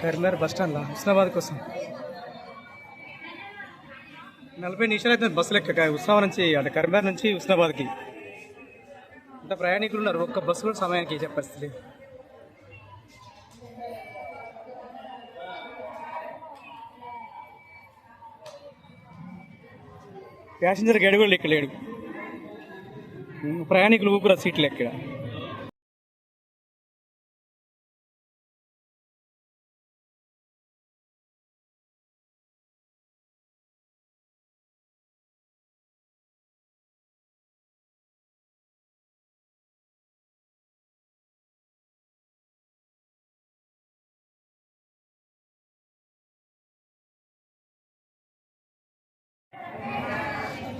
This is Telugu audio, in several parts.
కరీంనగర్ బస్ స్టాండ్లో హుస్నాబాద్ కోసం. నలభై నిమిషాలు అయితే బస్సు లెక్క ఉత్సవం నుంచి అంటే కరీంనగర్ నుంచి హుస్నాబాద్కి అంత ప్రయాణికులు ఉన్నారు ఒక్క బస్సు కూడా సమయానికి చెప్పేస్తుంది ప్యాసింజర్ గడి కూడా లెక్కలేడు ప్రయాణికులు ఊపురా సీట్లు ఎక్కడ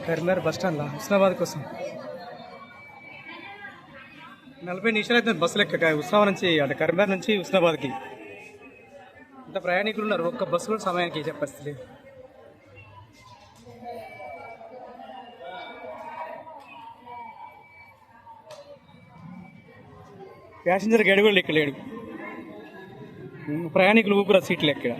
కరీంనగర్ బస్టాండ్లా హుస్నాబాద్ కోసం. నలభై నిమిషాలు అవుతుంది బస్సు లెక్క. హుస్నాబాద్ నుంచి అంటే కరీంనగర్ నుంచి హుస్నాబాద్కి. ఇంత ప్రయాణికులు ఉన్నారు ఒక్క బస్సు కూడా సమయానికి చెప్పేస్తుంది ప్యాసింజర్ గడి కూడా లెక్కలేడు ప్రయాణికులు ఊపురా సీట్లు ఎక్కడ